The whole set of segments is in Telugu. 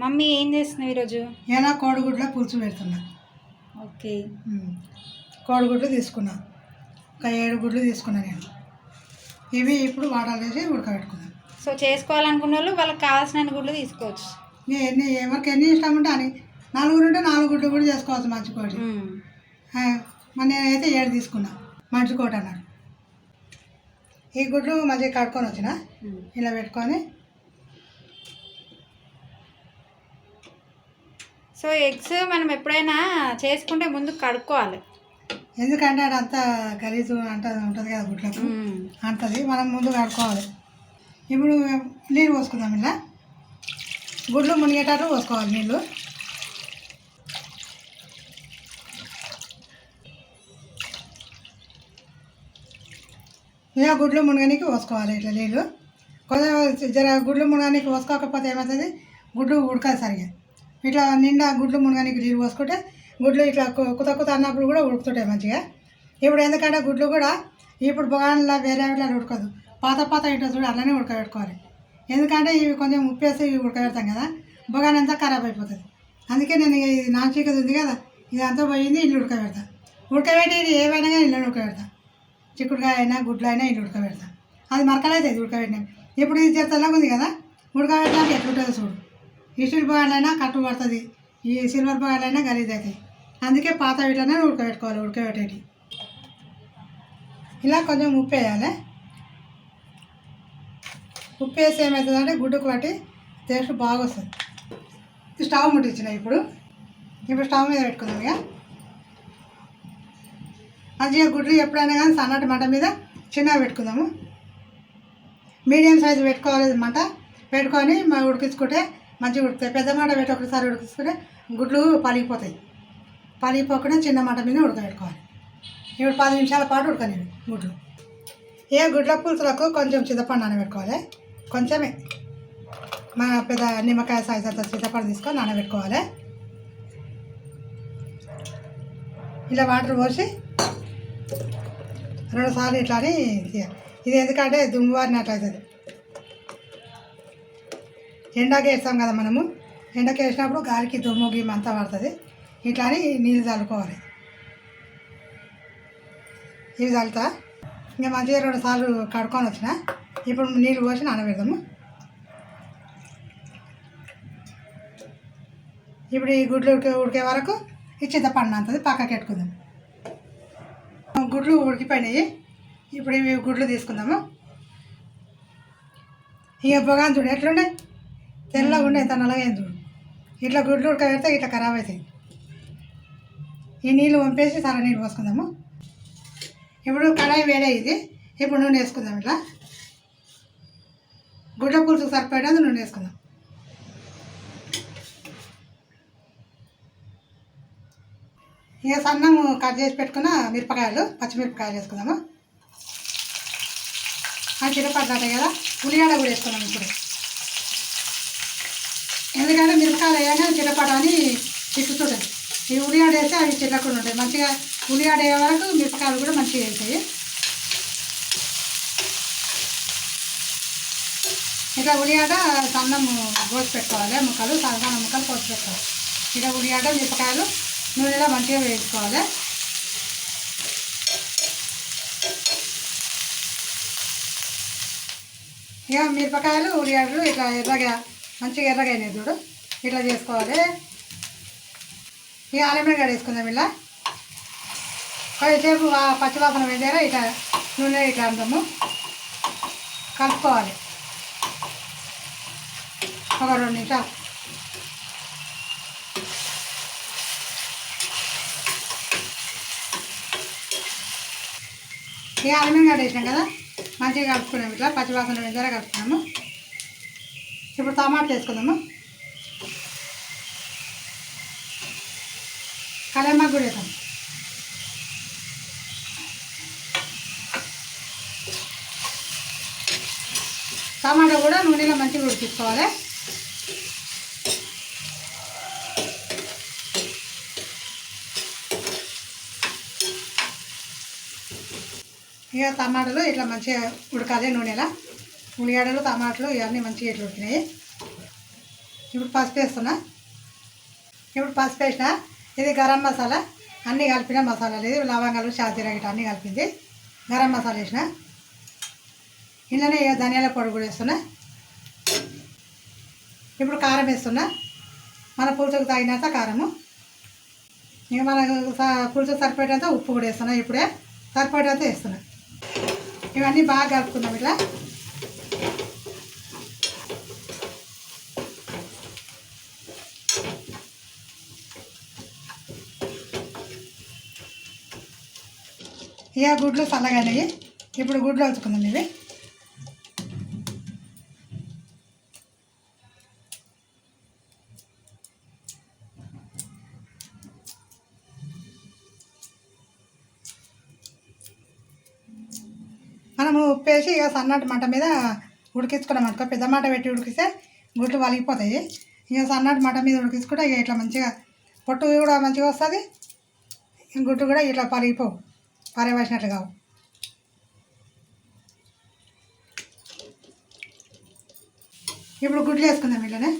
మమ్మీ ఏం చేస్తున్నావు ఈరోజు? ఎలా కోడిగుడ్ల పులుసు పెడుతున్నా. ఓకే. కోడిగుడ్లు తీసుకున్నా. ఒక ఏడు గుడ్లు తీసుకున్నా నేను. ఇవి ఇప్పుడు వాటర్ వేసి ఉడకబెట్టుకున్నాను సో చేసుకోవాలనుకున్న వాళ్ళు వాళ్ళకి కావాల్సిన గుడ్లు తీసుకోవచ్చు. ఎన్ని ఎవరికి ఎన్ని ఇష్టం ఉంటే అని నాలుగు ఉంటే నాలుగు గుడ్లు కూడా చేసుకోవచ్చు మంచి. ఆ, మరి నేనైతే ఏడు తీసుకున్నా. మంచి కోటి అన్నాడు. ఈ గుడ్లు మంచిగా కడుక్కొని వచ్చిన. ఇలా పెట్టుకొని సో ఎగ్స్ మనం ఎప్పుడైనా చేసుకుంటే ముందు కడుక్కోవాలి. ఎందుకంటే అదంతా గలీజు అంట ఉంటుంది కదా గుడ్లకు. అంటది మనం ముందు కడుక్కోవాలి. ఇప్పుడు నీళ్ళు పోసుకుందాం ఇలా. గుడ్లు మునిగేటట్టు పోసుకోవాలి నీళ్ళు. ఇక గుడ్లు మునగనికి పోసుకోవాలి ఇట్లా నీళ్ళు. కొంచెం జర గుడ్లు మునగనికి పోసుకోకపోతే ఏమవుతుంది? గుడ్లు ఉడకదు సరిగా. ఇట్లా నిండా గుడ్లు మునగానికి నీళ్ళు పోసుకుంటే గుడ్లు ఇట్లా కొత్త కుత అన్నప్పుడు కూడా ఉడుకుతుంటాయి మంచిగా. ఇప్పుడు ఎందుకంటే గుడ్లు కూడా ఇప్పుడు బొగాన్లో వేరే ఇట్లా ఉడకదు. పాత పాత ఇట్లా చూడు అలానే ఉడకబెట్టుకోవాలి. ఎందుకంటే ఇవి కొంచెం ఉప్పు ఇవి ఉడకబెడతాం కదా బొగాన్ అంతా ఖరాబ్ అయిపోతుంది. అందుకే నేను ఇది నాన్ చీకది ఉంది కదా ఇదంతా పోయింది ఇల్లు ఉడకబెడతా. ఉడకబెట్టి ఇది ఏవైనా కానీ ఇల్లు ఉడకబెడతా. చిక్కుడుకాయ అయినా గుడ్లు అయినా ఇల్లు ఉడకబెడతా. అది మరకలైతే ఇది ఉడకబెట్టినా. ఇప్పుడు ఇది చేత తెల్లగా ఉంది కదా ఉడకబెట్టడానికి ఎట్లుంటుందో చూడు. ఈ బాగాలైనా బగాలైనా కట్టు పడుతుంది. ఈ సిల్వర్ బగాలైనా గలీజ్ అవుతాయి అందుకే పాత వీటిలోనే ఉడకబెట్టుకోవాలి ఉడకబెట్టేటి. ఇలా కొంచెం ఉప్పు వేయాలి. ఉప్పు వేసి ఏమవుతుందంటే గుడ్డుకు పట్టి టేస్ట్ బాగా వస్తుంది స్టవ్ ముట్టించిన ఇప్పుడు. ఇప్పుడు స్టవ్ మీద పెట్టుకుందాం ఇక. మంచిగా గుడ్లు ఎప్పుడైనా కానీ సన్నటి మంట మీద చిన్నగా పెట్టుకుందాము. మీడియం సైజు పెట్టుకోవాలి మంట పెట్టుకొని ఉడికించుకుంటే మంచిగా ఉడుకుతాయి. పెద్ద మాట పెట్టి ఒకసారి ఉడికించుకుంటే గుడ్లు పలిగిపోతాయి పలిగిపోకుండా చిన్న మాట మీద ఉడకబెట్టుకోవాలి. ఇప్పుడు పది నిమిషాల పాటు ఉడకనివి గుడ్లు. ఏ గుడ్ల పులుసులకు కొంచెం చింతపండు నానబెట్టుకోవాలి. కొంచెమే. మన పెద్ద నిమ్మకాయ సైజ్ అంత చింతపండు తీసుకొని నానబెట్టుకోవాలి. ఇలా వాటర్ పోసి రెండుసార్లు ఇట్లా అని తీయాలి. ఇది ఎందుకంటే దుమ్ము వారినట్టు అవుతుంది. ఎండాకి వేస్తాం కదా మనము. ఎండకి వేసినప్పుడు గాలికి దుమ్ము గిమ్ము అంతా పడుతుంది. ఇట్లా అని నీళ్ళు చల్లుకోవాలి. ఇవి చల్లుతా. ఇంకా మంచిగా రెండు సార్లు కడుక్కొని వచ్చిన. ఇప్పుడు నీళ్ళు పోసి నానబెడదాము. ఇప్పుడు ఈ గుడ్లు ఉడికే ఉడికే వరకు ఈ చింతపండు అంతది పక్కకి పెట్టుకుందాం. గుడ్లు ఉడికిపోయినాయి. ఇప్పుడు ఇవి గుడ్లు తీసుకుందాము. ఇక బొగాన్ చూడు ఎట్లుండే తెల్లగా ఉండే నల్లగా అయింది చూడు. ఇట్లా గుడ్లు ఉడకబెడితే ఇట్లా ఖరాబ్ అవుతాయి. ఈ నీళ్ళు వంపేసి చాలా నీళ్ళు పోసుకుందాము. ఇప్పుడు కడాయి వేడే ఇది. ఇప్పుడు నూనె వేసుకుందాం ఇట్లా. గుడ్ల పులుసు సరిపోయేది నూనె వేసుకుందాం. ఇక సన్నము కట్ చేసి పెట్టుకున్న మిరపకాయలు పచ్చిమిరపకాయలు వేసుకుందాము. ఆ చిరపడ్డాయి కదా. ఉల్లిగడ్డ కూడా వేసుకుందాం ఇప్పుడు. ఎందుకంటే మిరపకాయలు వేయగానే చిరపడ అని చిక్కుతుంటుంది ఈ ఉల్లిగడ్డ వేస్తే అవి చిల్లకుండా ఉంటాయి. మంచిగా ఉల్లిగడ్డ వేయ వరకు మిరపకాయలు కూడా మంచిగా వేస్తాయి ఇట్లా ఉల్లిగడ్డ సన్నం కోసి పెట్టుకోవాలి. ముక్కలు సన్న సన్న ముక్కలు కోసి పెట్టుకోవాలి. ఇట్లా ఉల్లిగడ్డ మిరపకాయలు నూనెలో మంచిగా వేసుకోవాలి ఇక మిరపకాయలు ఉల్లిగడ్డలు ఇట్లా ఎర్రగా మంచిగా ఎర్రగా చూడు. ఇట్లా చేసుకోవాలి. ఇక అల్లం గడ్డ వేసుకుందాం ఇలా. కొద్దిసేపు పచ్చివాసన వేసారా ఇట్లా నూనె ఇట్లా అందము కలుపుకోవాలి. ఒక రెండు నిమిషాలు. ఇక అల్లం గడ్డ వేసినాం కదా? మంచిగా కలుపుకున్నాము ఇట్లా. పచ్చివాసన వేసారా కలుపుకున్నాము. ఇప్పుడు టమాటాలు వేసుకుందాము? కలమాకు కూడా వేసాం టమాటా కూడా నూనెలో మంచిగా ఉడికించుకోవాలి. ఇక టమాటాలు ఇట్లా మంచిగా ఉడకాలి నూనెలా. ఉల్లిగడ్డలు టమాటాలు ఇవన్నీ మంచిగా ఇట్లా ఉడికినాయి. ఇప్పుడు పసుపు వేస్తున్నా. ఇప్పుడు పసుపు వేసిన ఇది గరం మసాలా. అన్నీ కలిపిన మసాలాలు ఇది లవంగాలు షాజీరా గిట్ట అన్నీ కలిపింది. గరం మసాలా వేసిన. ఇందులోనే ధనియాల పొడి కూడా వేస్తున్నా. ఇప్పుడు కారం వేస్తున్నా. మన పులుసుకు తగినంత కారము. ఇక మన స- పులుసుకు సరిపోయేటంత ఉప్పు కూడా వేస్తున్నా ఇప్పుడే. సరిపోయేటంత వేస్తున్నా. ఇవన్నీ బాగా కలుపుకుందాం ఇట్లా. ఇక గుడ్లు చల్లగలిగి ఇప్పుడు గుడ్లు అవుతుకుందాం ఇవి. మనము ఉప్పేసి ఇక సన్నటి మంట మీద ఉడికించుకున్నాం అనుకో పెద్ద మంట పెట్టి ఉడికిస్తే గుడ్లు వలిగిపోతాయి. ఇక సన్నటి మంట మీద ఉడికించుకుంటే ఇక ఇట్లా మంచిగా పొట్టు కూడా మంచిగా వస్తుంది. గుడ్డు కూడా ఇట్లా పలిగిపోవు. పారేవాసినట్లు కావు. ఇప్పుడు గుడ్లు వేసుకుందాం ఇట్లనే.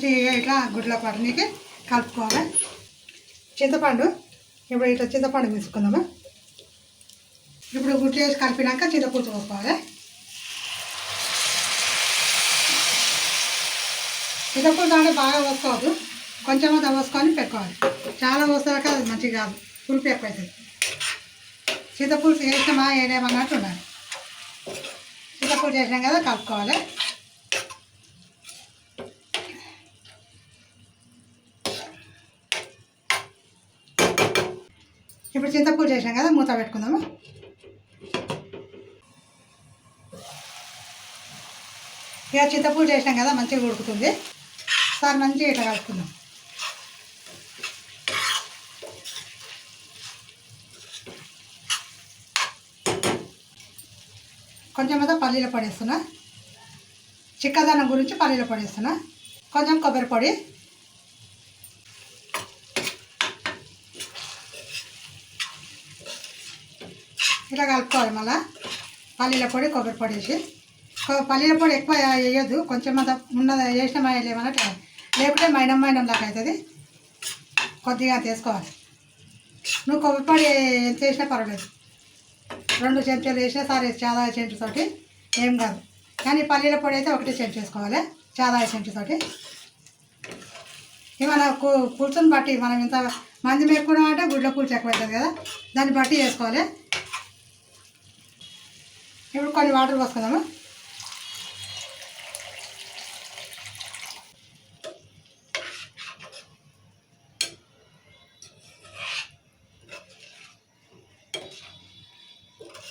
మంచిగా ఇట్లా గుడ్ల పడనీకి కలుపుకోవాలి. చింతపండు ఇప్పుడు ఇట్లా చింతపండు తీసుకుందాము ఇప్పుడు గుడ్లు వేసి కలిపినాక చింతపులుసు పోసుకోవాలి చింతపులుసు అంటే బాగా పోసుకోవద్దు. కొంచెం అంత పోసుకొని పెట్టుకోవాలి. చాలా పోస్తాక అది మంచిగా కాదు. పులుపు ఎక్కువ అవుతుంది చింతపులుసు వేసినామా ఏదేమన్నట్టు ఉండాలి. చింతపులుసు వేసినాం కదా కలుపుకోవాలి. ఇప్పుడు చింతపూలు చేసాం కదా మూత పెట్టుకుందాము? ఇక చింతపూలు చేసాం కదా మంచిగా ఉడుకుతుంది. సార్ మంచిగా ఇట్లా కలుపుకుందాం. కొంచెం మీద పల్లీలు పడేస్తున్నా చిక్కదనం గురించి పల్లీలు పడేస్తున్నా కొంచెం కొబ్బరి పొడి. ఇలా కలుపుకోవాలి మళ్ళా. పల్లీల పొడి కొబ్బరి పొడి వేసి. పల్లీల పొడి ఎక్కువ వేయొద్దు. కొంచెం అంత ఉన్నది వేసిన వేయలేమన్నట్టు లేకుంటే మైనం మైనం లాగా అవుతుంది కొద్దిగా తీసుకోవాలి. నువ్వు కొబ్బరి పొడి ఎంత వేసినా పర్వాలేదు. రెండు చెంచాలు వేసినా సరే చాలా చెంచుతోటి ఏం కాదు. కానీ పల్లీల పొడి అయితే ఒకటి చెంచు వేసుకోవాలి. చాలా చెంచుతోటి ఇవి మన కు- బట్టి మనం ఇంత మంది మెక్కున్నాం అంటే గుడ్ల కూర్చు ఎక్కువ అవుతుంది కదా. దాన్ని బట్టి వేసుకోవాలి. ఇప్పుడు కొన్ని వాటర్ పోసుకుందాము?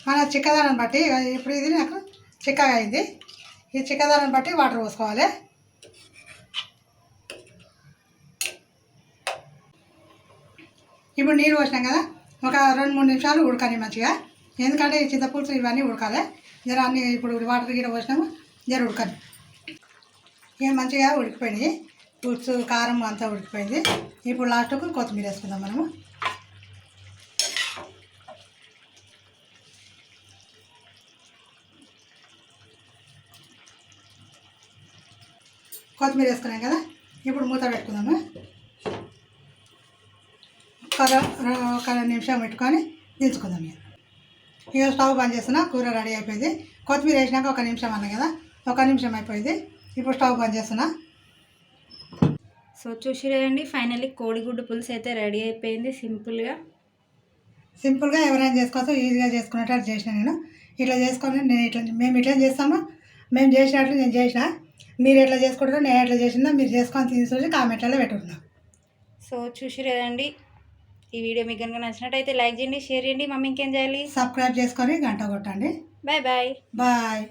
మన చిక్కదానం బట్టి ఇప్పుడు ఇది నాకు చిక్కగా అయింది. ఈ చిక్కదానం బట్టి వాటర్ పోసుకోవాలి. ఇప్పుడు నీరు పోసినాం కదా ఒక రెండు మూడు నిమిషాలు ఉడకండి మంచిగా. ఎందుకంటే ఈ చింతపులుసు ఇవన్నీ ఉడకాలి. జర అన్ని ఇప్పుడు వాటర్ గిట్ట పోసినాము జర ఉడకాలి ఇక మంచిగా ఉడికిపోయినాయి పులుసు కారం అంతా ఉడికిపోయింది. ఇప్పుడు లాస్ట్కు కొత్తిమీర వేసుకుందాం మనము. కొత్తిమీర వేసుకున్నాం కదా ఇప్పుడు మూత పెట్టుకుందాము. ఒక ఒక నిమిషం పెట్టుకొని దించుకుందాం ఇక. ఇక స్టవ్ బంద్ చేస్తున్నా కూర రెడీ అయిపోయింది. కొత్తిమీర వేసినాక ఒక నిమిషం అన్న కదా ఒక నిమిషం అయిపోయింది. ఇప్పుడు స్టవ్ బంద్ చేస్తున్నా. సో చూసిరండి ఫైనల్లీ కోడిగుడ్డు పులుసు అయితే రెడీ అయిపోయింది సింపుల్గా. సింపుల్గా ఎవరైనా చేసుకోవచ్చు ఈజీగా చేసుకునేటట్టు చేసిన నేను. ఇట్లా చేసుకొని నేను ఇట్లా మేము ఇట్లా చేస్తాము? మేము చేసినట్లు నేను చేసిన. మీరు ఎట్లా చేసుకుంటారో నేను ఎట్లా చేసినా మీరు చేసుకొని తీసుకొచ్చి కామెంట్లలో పెట్టుకున్నాం సో చూసిరండి ఈ వీడియో మీకు కనుక నచ్చినట్టయితే లైక్ చేయండి షేర్ చేయండి. మమ్మీ ఇంకేం చేయాలి? సబ్స్క్రైబ్ చేసుకొని గంట కొట్టండి. Bye bye bye